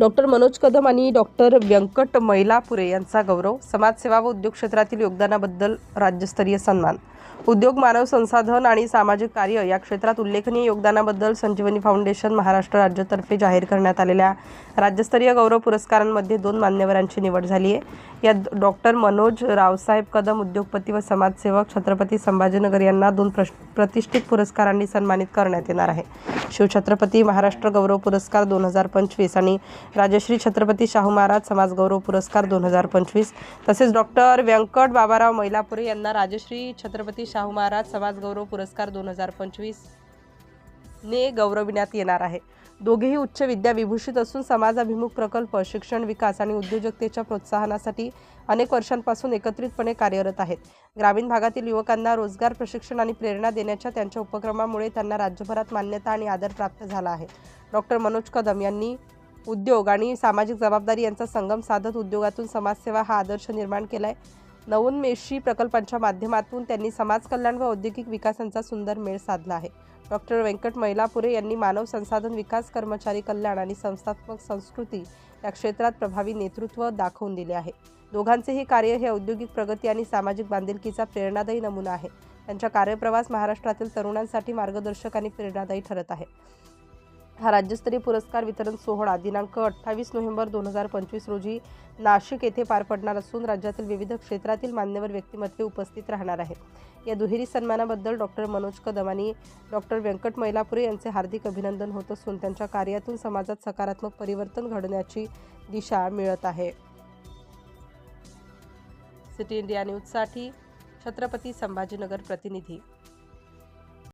Doctor Manoj Kadam आणि doctor Venkat मैलापुरे यांचा गौरव समाजसेवा व उद्योग क्षेत्रातील योगदानाबद्दल राज्यस्तरीय सन्मान. उद्योग मानव संसाधन आणि सामाजिक कार्य या क्षेत्रात उल्लेखनीय योगदानाबद्दल संजीवनी फाउंडेशन महाराष्ट्र राज्यातर्फे जाहीर करण्यात आलेल्या राज्यस्तरीय गौरव पुरस्कारांमध्ये दोन मान्यवरांची निवड झाली आहे. यात डॉक्टर मनोज रावसाहेब कदम उद्योगपती व समाजसेवक छत्रपती संभाजीनगर यांना दोन प्रश प्रतिष्ठित पुरस्कारांनी सन्मानित करण्यात येणार आहे. शिवछत्रपती महाराष्ट्र गौरव पुरस्कार दोन हजार पंचवीस आणि राजश्री छत्रपती शाहू महाराज समाजगौरव पुरस्कार दोन हजार पंचवीस. तसेच डॉक्टर व्यंकट बाबाराव मैलापुरे यांना राजश्री छत्रपती शाहू महाराज समाजगौरव पुरस्कार दोन हजार पंचवीस ने गौरविण्यात येणार आहे. दोघेही उच्च विद्या विभूषित असून समाजाभिमुख प्रकल्प शिक्षण विकास आणि उद्योजकतेच्या प्रोत्साहनासाठी अनेक वर्षांपासून एकत्रितपणे कार्यरत आहेत. ग्रामीण भागातील युवकांना रोजगार प्रशिक्षण आणि प्रेरणा देण्याच्या त्यांच्या उपक्रमामुळे त्यांना राज्यभरात मान्यता आणि आदर प्राप्त झाला आहे. डॉक्टर मनोज कदम यांनी उद्योग आणि सामाजिक जबाबदारी यांचा संगम साधत उद्योगातून समाजसेवा हा आदर्श निर्माण केला आहे नवोन्मेषी प्रकल्पांच्या माध्यमातून त्यांनी समाज कल्याण व औद्योगिक विकासांचा सुंदर मेळ साधला आहे. डॉक्टर व्यंकट मैलापुरे यांनी मानव संसाधन विकास कर्मचारी कल्याण आणि संस्थात्मक संस्कृती या क्षेत्रात प्रभावी नेतृत्व दाखवून दिले आहे. दोघांचे हे कार्य हे औद्योगिक प्रगती आणि सामाजिक बांधिलकीचा प्रेरणादायी नमुना आहे. त्यांचा कार्यप्रवास महाराष्ट्रातील तरुणांसाठी मार्गदर्शक आणि प्रेरणादायी ठरत आहे. हा राज्यस्तरीय पुरस्कार वितरण सोहळा दिनांक अठ्ठावीस नोव्हेंबर दोन हजार पंचवीस रोजी नाशिक येथे पार पडणार असून राज्यातील विविध क्षेत्रातील मान्यवर व्यक्तिमत्वे उपस्थित राहणार आहेत. या दुहेरी सन्मानाबद्दल डॉक्टर मनोज कदम आणि डॉक्टर व्यंकट मैलापुरे यांचे हार्दिक अभिनंदन होत असून त्यांच्या कार्यातून समाजात सकारात्मक परिवर्तन घडण्याची दिशा मिळत आहे. सिटी इंडिया न्यूजसाठी छत्रपती संभाजीनगर प्रतिनिधी